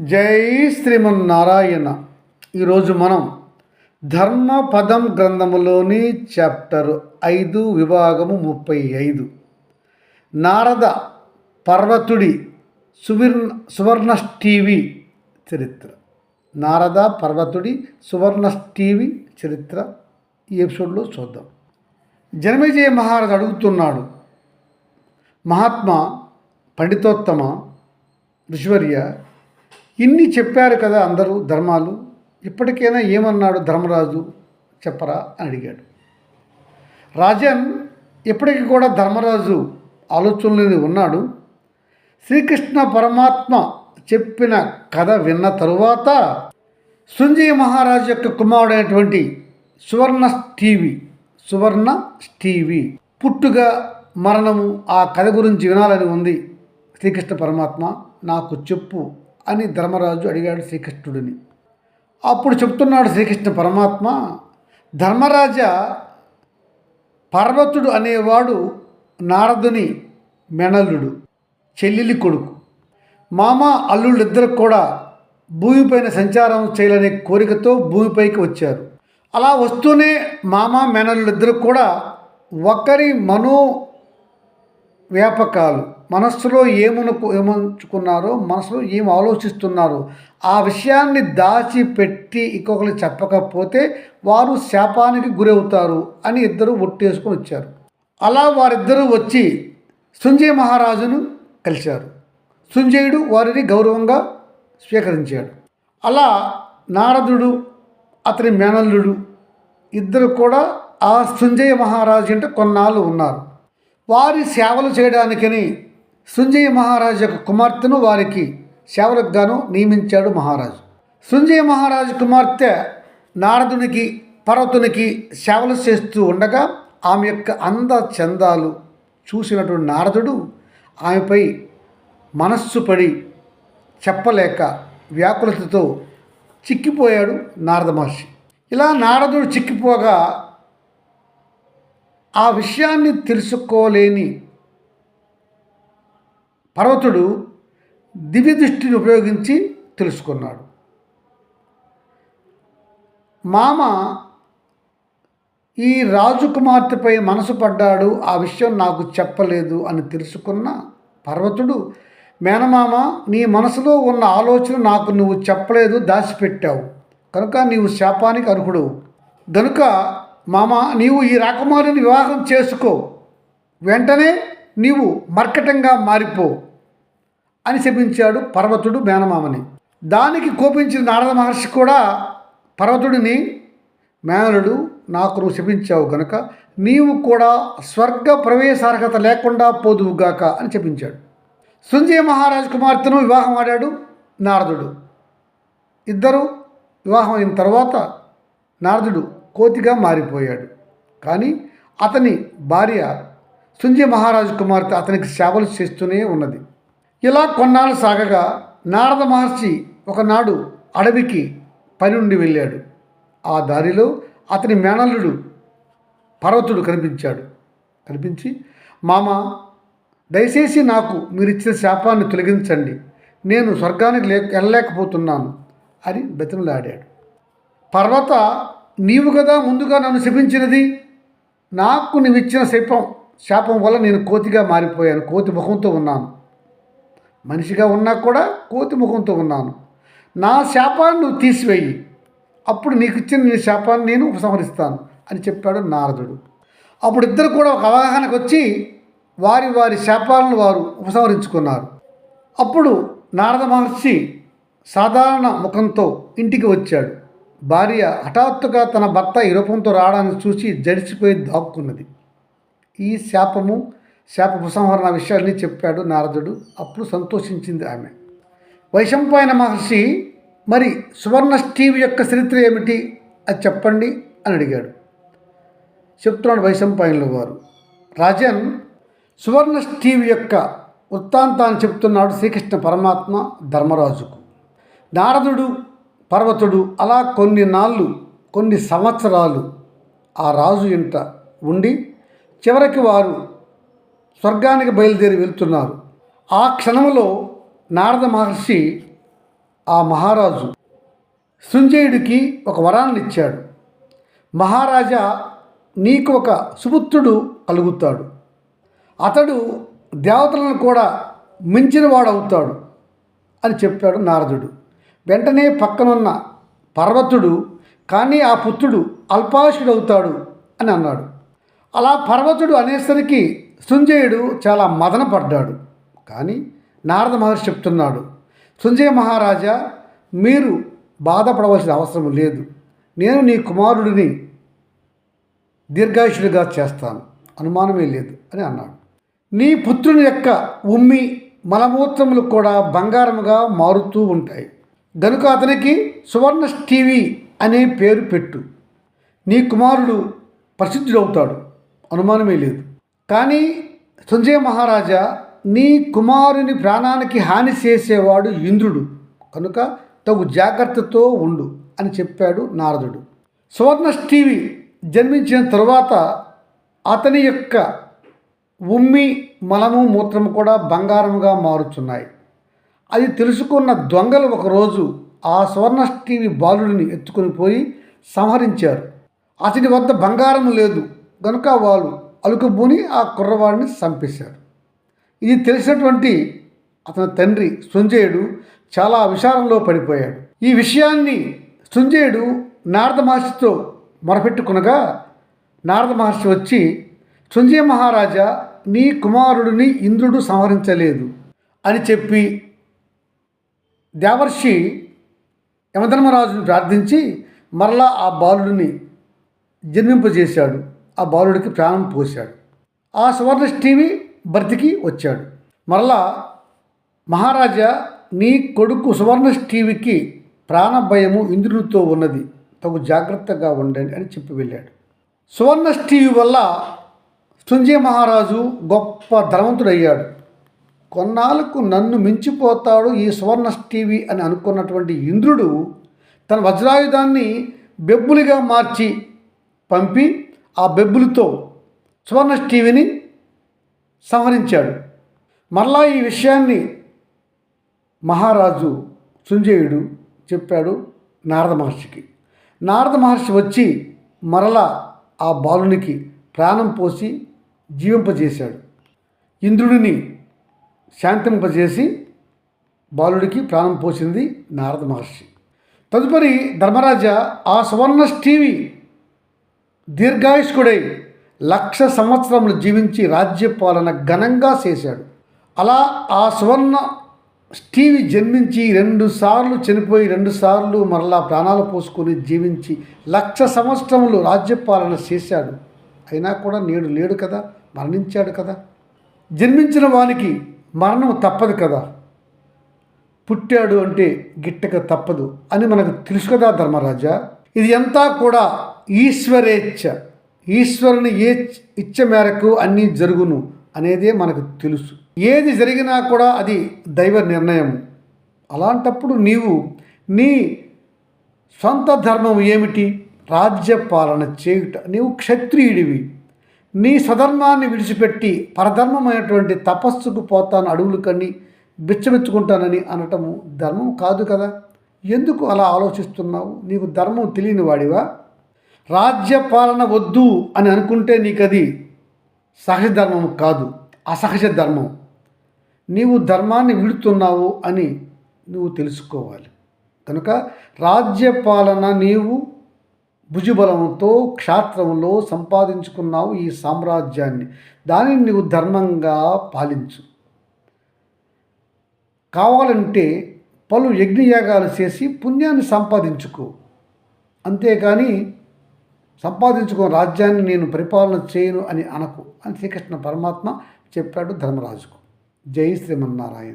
జై శ్రీమన్నారాయణ. ఈరోజు మనం ధర్మపదం గ్రంథములోని చాప్టర్ ఐదు విభాగము ముప్పై ఐదు. నారద పర్వతుడి సువర్ణ సువర్ణష్టీవి చరిత్ర. నారద పర్వతుడి సువర్ణష్టీవి చరిత్ర ఈ ఎపిసోడ్లో చూద్దాం. జనమేజయ మహారాజు అడుగుతున్నాడు మహాత్మా పండితోత్తమ ఋషివర్య ఇన్ని చెప్పారు కదా అందరూ ధర్మాలు ఇప్పటికైనా ఏమన్నాడు ధర్మరాజు? చెప్పరా అని అడిగాడు. రాజన్ ఇప్పటికి కూడా ధర్మరాజు ఆలోచనలోనే ఉన్నాడు. శ్రీకృష్ణ పరమాత్మ చెప్పిన కథ విన్న తరువాత సుంజయ మహారాజు యొక్క కుమారుడైనటువంటి సువర్ణ టీవీ సువర్ణ టీవీ పుట్టుగా మరణము ఆ కథ గురించి వినాలని ఉంది శ్రీకృష్ణ పరమాత్మ. నాకు చెప్పు అని ధర్మరాజు అడిగాడు శ్రీకృష్ణుడిని. అప్పుడు చెప్తున్నాడు శ్రీకృష్ణ పరమాత్మ ధర్మరాజ పర్వతుడు అనేవాడు నారదుని మెనల్లుడు చెల్లెలి కొడుకు. మామ అల్లుళ్ళిద్దరు కూడా భూమిపైన సంచారం చేయాలనే కోరికతో భూమిపైకి వచ్చారు. అలా వస్తూనే మామ మేనల్లుడిద్దరు కూడా ఒకరి మనో వ్యాపకాలు మనస్సులో ఏమనుకు ఏమంచుకున్నారో మనసులో ఏం ఆలోచిస్తున్నారో ఆ విషయాన్ని దాచిపెట్టి ఇంకొకరు చెప్పకపోతే వారు శాపానికి గురవుతారు అని ఇద్దరు ఒట్టేసుకొని వచ్చారు. అలా వారిద్దరూ వచ్చి సుంజయ్ మహారాజును కలిశారు. సుంజయుడు వారిని గౌరవంగా స్వీకరించాడు. అలా నారదుడు అతని మేనల్లుడు ఇద్దరు కూడా ఆ సుంజయ మహారాజు అంటే కొన్నాళ్ళు ఉన్నారు. వారి సేవలు చేయడానికని సుంజయ మహారాజు యొక్క కుమార్తెను వారికి సేవలకు గాను నియమించాడు మహారాజు. సుంజయ మహారాజు కుమార్తె నారదునికి పర్వతునికి సేవలు చేస్తూ ఉండగా ఆమె యొక్క అంద చందాలు చూసినటువంటి నారదుడు ఆమెపై మనస్సు పడి చెప్పలేక వ్యాకులతతో చిక్కిపోయాడు నారద మహర్షి. ఇలా నారదుడు చిక్కిపోగా ఆ విషయాన్ని తెలుసుకోలేని పర్వతుడు దివ్య దృష్టిని ఉపయోగించి తెలుసుకున్నాడు. మామ ఈ రాజకుమార్తెపై మనసు పడ్డాడు ఆ విషయం నాకు చెప్పలేదు అని తెలుసుకున్న పర్వతుడు మేనమామ నీ మనసులో ఉన్న ఆలోచన నాకు నువ్వు చెప్పలేదు దాచిపెట్టావు కనుక నీవు శాపానికి అర్హుడు గనుక మామ నీవు ఈ రాకుమారిని వివాహం చేసుకో. వెంటనే నీవు మర్కటంగా మారిపో. అని శపించాడు పర్వతుడు మేనమామని. దానికి కోపించిన నారద మహర్షి కూడా పర్వతుడిని మేనలుడు నాకు నువ్వు శపించావు గనుక నీవు కూడా స్వర్గ ప్రవేశార్హత లేకుండా పోదువుగాక అని చెప్పించాడు సుంజయ మహారాజ్ కుమార్తెను వివాహం ఆడాడు నారదుడు. ఇద్దరు వివాహం అయిన తర్వాత నారదుడు కోతిగా మారిపోయాడు. కానీ అతని భార్య సుంజయ మహారాజు కుమార్తె అతనికి సేవలు చేస్తూనే ఉన్నది. ఇలా కొన్నాళ్ళు సాగగా నారద మహర్షి ఒకనాడు అడవికి పని నుండి వెళ్ళాడు. ఆ దారిలో అతని మేనల్లుడు పర్వతుడు కనిపించాడు. కనిపించి మామ దయచేసి నాకు మీరిచ్చిన శాపాన్ని తొలగించండి. నేను స్వర్గానికి లే వెళ్ళలేకపోతున్నాను అని బతిమలాడాడు. పర్వత నీవు కదా ముందుగా నన్ను శపించినది. నాకు నువ్వు ఇచ్చిన శాపం శాపం వల్ల నేను కోతిగా మారిపోయాను కోతి ముఖంతో ఉన్నాను. మనిషిగా ఉన్నా కూడా కోతి ముఖంతో ఉన్నాను. నా శాపాన్ని నువ్వు తీసివేయి. అప్పుడు నీకు ఇచ్చిన నీ శాపాన్ని నేను ఉపసంహరిస్తాను అని చెప్పాడు నారదుడు. అప్పుడు ఇద్దరు కూడా ఒక అవగాహనకు వచ్చి వారి వారి శాపాలను వారు ఉపసంహరించుకున్నారు. అప్పుడు నారద మహర్షి సాధారణ ముఖంతో ఇంటికి వచ్చాడు. భార్య హఠాత్తుగా తన భర్త ఈ రూపంతో రావడాన్ని చూసి జడిసిపోయి దాక్కున్నది. ఈ శాపము శాప ఉపసంహరణ విషయాల్ని చెప్పాడు నారదుడు. అప్పుడు సంతోషించింది ఆమె. వైశంపాయన మహర్షి మరి సువర్ణ స్టీవ్ యొక్క చరిత్ర ఏమిటి? అది చెప్పండి అని అడిగాడు. చెప్తున్నాడు వైశంపాయనుల వారు. రాజన్ సువర్ణ స్టీవ్ యొక్క వృత్తాంతాన్ని చెప్తున్నాడు శ్రీకృష్ణ పరమాత్మ ధర్మరాజుకు. నారదుడు పర్వతుడు అలా కొన్ని నాళ్ళు కొన్ని సంవత్సరాలు ఆ రాజు ఇంట ఉండి చివరికి వారు స్వర్గానికి బయలుదేరి వెళ్తున్నారు. ఆ క్షణంలో నారద మహర్షి ఆ మహారాజు శృంజయుడికి ఒక వరాన్ని ఇచ్చాడు. మహారాజా నీకు ఒక సుపుత్రుడు కలుగుతాడు. అతడు దేవతలను కూడా మించిన వాడవుతాడు అని చెప్పాడు నారదుడు. వెంటనే పక్కనున్న పర్వతుడు కానీ ఆ పుత్రుడు అల్పాయుషుడవుతాడు అని అన్నాడు. అలా పర్వతుడు అనేసరికి సుంజయుడు చాలా మదన పడ్డాడు. కానీ నారద మహర్షి చెప్తున్నాడు సుంజయ మహారాజా మీరు బాధపడవలసిన అవసరం లేదు. నేను నీ కుమారుడిని దీర్ఘాయుషుడిగా చేస్తాను. అనుమానమే లేదు అని అన్నాడు. నీ పుత్రుని యొక్క ఉమ్మి మలమూత్రములు కూడా బంగారముగా మారుతూ ఉంటాయి. గనుక అతనికి సువర్ణ టీవీ అనే పేరు పెట్టు. నీ కుమారుడు ప్రసిద్ధుడవుతాడు. అనుమానమే లేదు. కానీ సంజయ మహారాజా నీ కుమారుని ప్రాణానికి హాని చేసేవాడు ఇంద్రుడు. కనుక తగు జాగ్రత్తతో ఉండు అని చెప్పాడు నారదుడు. సువర్ణ టీవీ జన్మించిన తరువాత అతని యొక్క ఉమ్మి మలము మూత్రము కూడా బంగారముగా మారుతున్నాయి అది తెలుసుకున్న దొంగలు ఒకరోజు ఆ సువర్ణష్టివి బాలుడిని ఎత్తుకొని పోయి సంహరించారు. అతని వద్ద బంగారం లేదు. గనుక వాళ్ళు అలుకుబూని ఆ కుర్రవాడిని చంపేశారు ఇది తెలిసినటువంటి అతని తండ్రి సుంజయుడు చాలా విచారంలో పడిపోయాడు. ఈ విషయాన్ని సుంజయుడు నారద మహర్షితో మొరపెట్టుకునగా నారద మహర్షి వచ్చి సుంజయ మహారాజా నీ కుమారుడిని ఇంద్రుడు సంహరించలేదు అని చెప్పి దేవర్షి యమధర్మరాజును ప్రార్థించి మరలా ఆ బాలుడిని జన్మింపజేశాడు. ఆ బాలుడికి ప్రాణం పోశాడు. ఆ సువర్ణ టీవీ బ్రతికి వచ్చాడు. మరలా మహారాజా నీ కొడుకు సువర్ణ టీవీకి ప్రాణభయము ఇంద్రునితో ఉన్నది. తగు జాగ్రత్తగా ఉండండి అని చెప్పి వెళ్ళాడు. సువర్ణ టీవీ వల్ల సంజయ మహారాజు గొప్ప ధనవంతుడయ్యాడు. కొన్నాళ్ళకు నన్ను మించిపోతాడు ఈ సువర్ణ టీవీ అని అనుకున్నటువంటి ఇంద్రుడు తన వజ్రాయుధాన్ని బెబ్బులుగా మార్చి పంపి ఆ బెబ్బులతో సువర్ణ టీవీని సంహరించాడు. మరలా ఈ విషయాన్ని మహారాజు సుంజయుడు చెప్పాడు నారద మహర్షికి. నారద మహర్షి వచ్చి మరలా ఆ బాలునికి ప్రాణం పోసి జీవింపజేశాడు. ఇంద్రుడిని శాంతింపజేసి బాలుడికి ప్రాణం పోసింది నారద మహర్షి. తదుపరి ధర్మరాజ ఆ సువర్ణ టీవీ దీర్ఘాయుష్కుడై లక్ష సంవత్సరములు జీవించి రాజ్యపాలన ఘనంగా చేశాడు. అలా ఆ సువర్ణ స్టీవి జన్మించి రెండు సార్లు చనిపోయి రెండు సార్లు మరలా ప్రాణాలు పోసుకొని జీవించి లక్ష సంవత్సరములు రాజ్యపాలన చేశాడు. అయినా కూడా నేడు లేడు కదా మరణించాడు కదా. జన్మించిన వానికి మరణం తప్పదు కదా. పుట్టాడు అంటే గిట్టక తప్పదు అని మనకు తెలుసు కదా ధర్మరాజా. ఇది అంతా కూడా ఈశ్వరేచ్ఛ. ఈశ్వరుని ఏ ఇచ్చ మేరకు అన్నీ జరుగును అనేదే మనకు తెలుసు. ఏది జరిగినా కూడా అది దైవ నిర్ణయం అలాంటప్పుడు నీవు నీ సొంత ధర్మం ఏమిటి? రాజ్యపాలన చేయుట. నీవు క్షత్రియుడివి. నీ స్వధర్మాన్ని విడిచిపెట్టి పరధర్మమైనటువంటి తపస్సుకు పోతాను అడుగులు కన్ని బిచ్చమెచ్చుకుంటానని అనటము ధర్మం కాదు కదా? ఎందుకు అలా ఆలోచిస్తున్నావు? నీకు ధర్మం తెలియని వాడివా? రాజ్యపాలన వద్దు అని అనుకుంటే నీకు అది సహజ ధర్మం కాదు అసహజ ధర్మం. నీవు ధర్మాన్ని విడుతున్నావు అని నువ్వు తెలుసుకోవాలి. కనుక రాజ్యపాలన నీవు భుజబలంతో క్షాత్రంలో సంపాదించుకున్నావు ఈ సామ్రాజ్యాన్ని. దానిని నువ్వు ధర్మంగా పాలించు. కావాలంటే పలు యజ్ఞయాగాలు చేసి పుణ్యాన్ని సంపాదించుకో. అంతేకాని సంపాదించుకో రాజ్యాన్ని నేను పరిపాలన చేయను అని అనకు అని శ్రీకృష్ణ పరమాత్మ చెప్పాడు ధర్మరాజుకు. జై శ్రీమన్నారాయణ.